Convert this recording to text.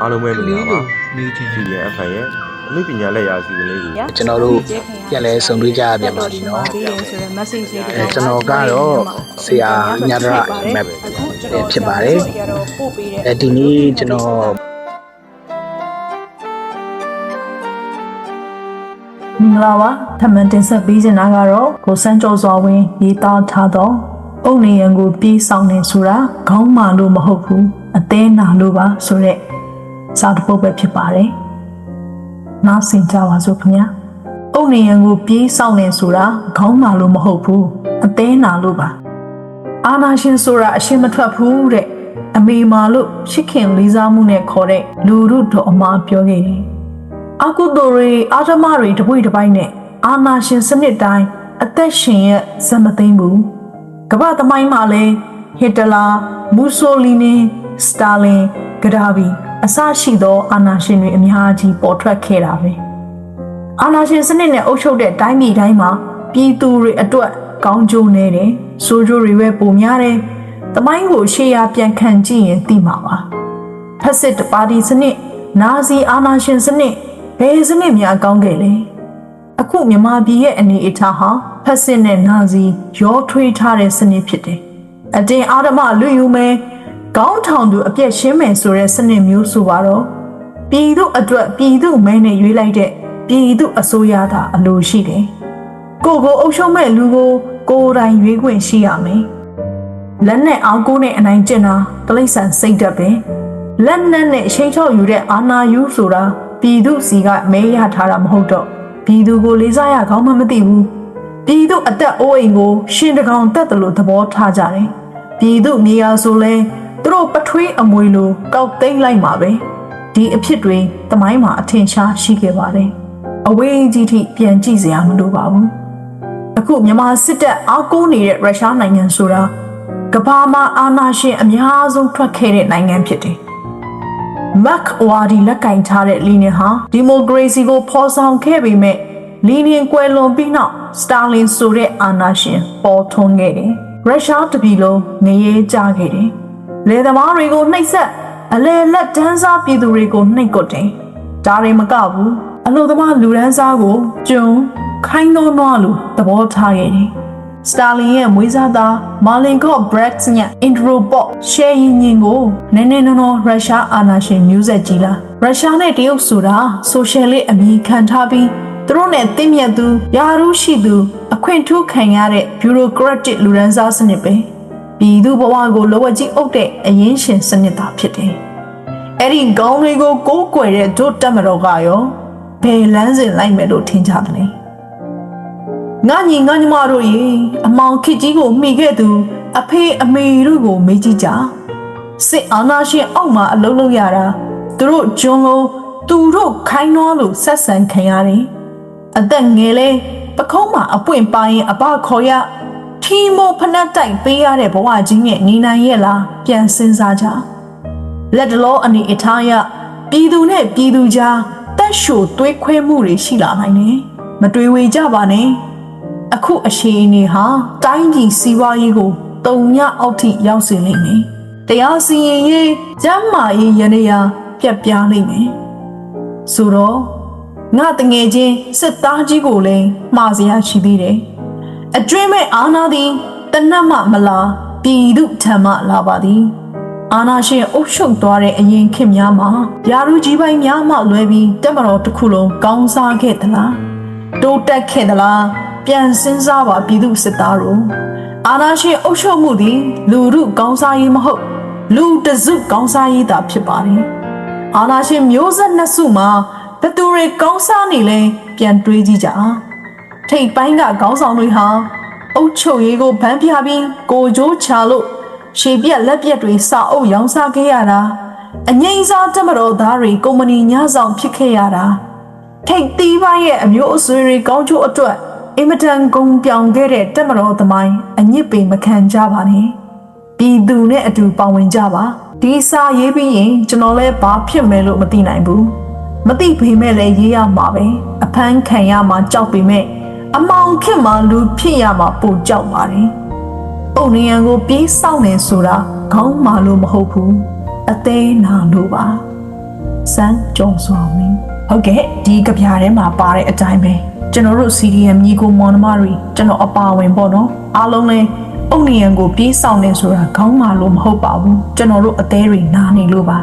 အားလုံးပဲမင်္ဂလာပါနေချင်ချင်ရဲ့ FM ရဲ့အမှုပညာလက်ရာစီစဉ်လေးကိုကျွန်တော်တို့ပြန်လဲဆုံတွေ့ကြရပြန်ပါပြီနော်ကျွန်တော်ကတော့ဆရာညဒရ map ဖြစ်ပါတယ်အဲဒီနေ့ကျွန်တော်မင်္ဂလာပါထမန်တင်ဆက်ပေးခြင်းနာကတော့ကိုစန်းကျော်စွာဝင်းရေးသားထားသောအုတ်နေရန်ကိုပြေးဆောင်နေဆိုတာခေါင်းမာလို့မဟုတ်ဘူးအသေးနာလို့ပါဆိုတဲ့ စာတစ်ပုဒ်ပဲဖြစ်ပါတယ်။နားဆင်ကြပါစို့ခင်ဗျာ။အုတ်နေရန်ကိုပြေးဆောင်နေဆိုတာခေါင်းမာလို့မဟုတ်ဘူးအသေးနာလို့ပါ။အာနာရှင်ဆိုတာအရှင်မထွက်ဘူးတဲ့အမေမာလို့ရှစ်ခင်လေးစားမှုနဲ့ခေါ်တဲ့လူရုတော်အမားပြောခဲ့တယ်။အကုသိုလ်တွေအာဓမတွေတပွေတပိုင်းနဲ့အာနာရှင်စနစ်တိုင်းအသက်ရှင်ရဲ့ဇမသိမ့်ဘူးကမ္ဘာသမိုင်းမှာလဲဟစ်တလာမူဆိုလီနီစတာလင်ဂဒါဘီ အစရှိသောအာနာရှင်တွေအများကြီးပေါ်ထွက်ခဲ့တာပဲအာနာရှင်စနစ်နဲ့အုပ်ချုပ်တဲ့တိုင်းပြည်တိုင်းမှာပြည်သူတွေအတွက်ကောင်းကျိုးနေတယ်ဆိုးကျိုးတွေပဲပုံများတယ်သမိုင်းကိုရှေ့ရပြန်ခံကြည့်ရင်သိမှာပါဖက်စစ်ပါတီစနစ်နာဇီအာနာရှင်စနစ်ဘယ်စနစ်များကောင်းခဲ့လဲအခုမြန်မာပြည်ရဲ့အနေအထားဟာဖက်စစ်နဲ့နာဇီရောထွေးထားတဲ့စနစ်ဖြစ်တယ်အတင်းအာဓမလူယူမယ် ကောင်းထောင်သူအပြည့်ရှင်းမယ်ဆိုတဲ့စနစ်မျိုးဆိုပါတော့ပြည်သူအတွက်ပြည်သူမဲနဲ့ရွေးလိုက်တဲ့ပြည်သူအစိုးရသာအလိုရှိတယ်ကိုကိုအုပ်ချုပ်မဲ့လူကိုကိုယ်တိုင်ရွေးခွင့်ရှိရမယ်လက်နဲ့အောင်ကိုနဲ့အနိုင်ကျင့်တာတိရစ္ဆာန်စိတ်ဓာတ်ပဲလက်နက်နဲ့ချိန်ချောက်ယူတဲ့အာနာယူဆိုတာပြည်သူစီကမဲရထားတာမဟုတ်တော့ပြည်သူကိုလေးစားရကောင်းမှမသိဘူးပြည်သူအသက်အိုးအိမ်ကို ရှင်တကောင်တက်တယ်လို့သဘောထားကြတယ်ပြည်သူမြေယာဆိုလဲ သူတို့ပထွေးအမွေလိုကောက်သိမ်းလိုက်မှာပဲဒီအဖြစ်တွေတမိုင်းမှာအထင်ရှားရှိခဲ့ပါတယ်အဝေးကြီးထိပြန်ကြည့်စရာမလိုပါဘူးအခုမြန်မာစစ်တပ်အားကိုးနေတဲ့ရုရှားနိုင်ငံဆိုတာကမ္ဘာမှာအာဏာရှင်အများဆုံးထွက်ခဲ့တဲ့နိုင်ငံဖြစ်တယ်။မက်ဝါဒီလက်ကင်ထားတဲ့လီနင်ဟာဒီမိုကရေစီကိုဖော်ဆောင်ခဲ့ပေမဲ့လီနင်ကွယ်လွန်ပြီးနောက်စတာလင်ဆိုတဲ့အာဏာရှင်ပေါ်ထွန်းခဲ့တယ်။ရုရှားတပြည်လုံးငရဲကြခဲ့တယ်။ လယ်သမားတွေကိုနှိပ်စက်အလဲလက်တန်းစားပြည်သူတွေကိုနှိပ်ကွပ်တယ်။ဒါတွေမကဘူးအလို့သမားလူဒန်းစားကိုကျုံခိုင်းသောနွားလိုသဘောထားခဲ့တယ်။စတာလင်ရဲ့မွေးစားသားမာလင်ကော့ဘရက်စ်ညအင်ဒရိုပေါ့ရှယ်ရင်ညင်ကိုနည်းနည်းနော်နော်ရုရှားအာဏာရှင်မျိုးဆက်ကြီးလားရုရှားနဲ့တရုတ်ဆိုတာဆိုရှယ်လစ်အမည်ခံထားပြီးသူတို့နဲ့တင့်မြတ်သူယာရုရှိသူအခွင့်ထူးခံရတဲ့ဘျူရိုကရက်တစ်လူရန်စားစနစ်ပဲ ပြည်သူဘဝကိုလောဝကြီးအုပ်တဲ့အရင်ရှင်စနစ်သာဖြစ်တယ်။အဲ့ဒီခေါင်းတွေကိုကိုးကွယ်တဲ့ဒုတက်မတော်ကရောဘယ်လမ်းစဉ်လိုက်မယ်လို့ထင်ကြတယ်လဲ။ငါညီငါညီမတို့ရေအမောင်ခစ်ကြီးကိုမှီခဲ့သူ အဖေအမေတို့ကိုမေးကြည့်ကြစစ်အာဏာရှင်အောက်မှာအလုံးလုံးရတာသူတို့ဂျွန်ကိုသူတို့ခိုင်းနှောလို့ဆက်ဆံခံရတယ်အသက်ငယ်လဲပခုံးမှာအပွင့်ပါရင်အဘခေါ်ရ ထီမိုဖနက်တိုက်ပေးရတဲ့ဘဝကြီးနဲ့နေနိုင်ရဲ့လားပြန်စဉ်းစားကြလက်တလောအနေအထားရပြည်သူနဲ့ပြည်သူကြားတက်ရှို့သွေးခွဲမှုတွေရှိလာနိုင်တယ်မတွေးဝေကြပါနဲ့အခုအရှိန်နေဟာတိုင်းပြည်စီးပွားရေးကိုတုံညအောက်ထိရောက်စေလိမ့်မယ်။တရားစီရင်ရေးကျမ်းမာရေးရနေရာပြက်ပြားလိမ့်မယ်။ဆိုတော့ငါတငယ်ချင်းစစ်သားကြီးကိုလည်းမှားစရာရှိသေးတယ်။ အတွင်းမဲ့အာနာသည်တနတ်မှမလားပြည်သူထံမှလာပါသည်။အာနာရှင်အုပ်ချုပ်သွားတဲ့အရင်ခေတ်များမှာယာရုကြီးပိုင်းများမှလွဲပြီးတက်မတော်တစ်ခုလုံးကောင်းစားခဲ့သလား။တိုးတက်ခဲ့သလားပြန်စဉ်းစားပါပြည်သူစစ်သားတို့အာနာရှင်အုပ်ချုပ်မှုသည်လူမှုကောင်းစားရေးမဟုတ် လူတစုကောင်းစားရေးသာဖြစ်ပါတယ်အာနာရှင်မျိုးဆက်နှစ်စုမှာဘသူတွေကောင်းစားနေလဲပြန်တွေးကြည့်ကြအောင် ထိတ်ပိုင်းကခေါင်းဆောင်တွေဟာအုပ်ချုပ်ရေးကိုဗန်းပြပြီးကိုကြိုးချလို့ရှေပြက်လက်ပြက်တွေစာအုပ်ရောင်းစားခဲ့ရတာအငိမ့်စားတက်မတော်သားတွေကုမ္ပဏီညဆောင်ဖြစ်ခဲ့ရတာထိတ်သီးပိုင်းရဲ့အမျိုးအဆွေတွေကောင်းကျိုးအတွက်အင်မတန်ဂုံပြောင်ခဲ့တဲ့တက်မတော်သမိုင်းအညစ်ပေမခံကြပါနဲ့ပြည်သူနဲ့အတူပါဝင်ကြပါဒီစာရေးပြီးရင်ကျွန်တော်လည်းဘာဖြစ်မယ်လို့မသိနိုင်ဘူးမသိပေမဲ့လည်းရေးရမှာပဲအဖမ်းခံရမှာကြောက်ပေမဲ့ အမောင်ခင်မှာလူဖြစ်ရမှာပိုကြောက်ပါတယ်ပုံနေရန်ကိုပြေးဆောင်နေဆိုတာခေါင်းမာလို့မဟုတ်ဘူးအသေးနာလို့ပါစမ်းကြုံစွာဝင်ဟုတ်ကဲ့ဒီကဗျာထဲမှာပါတဲ့အတိုင်းပဲကျွန်တော်တို့ CDM ညီကိုမောင်နှမတွေကျွန်တော်အပါဝင်ပေါ့နော်အားလုံးလဲအုတ်နေရန်ကိုပြေးဆောင်နေဆိုတာခေါင်းမာလို့မဟုတ်ပါဘူးကျွန်တော်တို့အသေးတွေနားနေလို့ပါ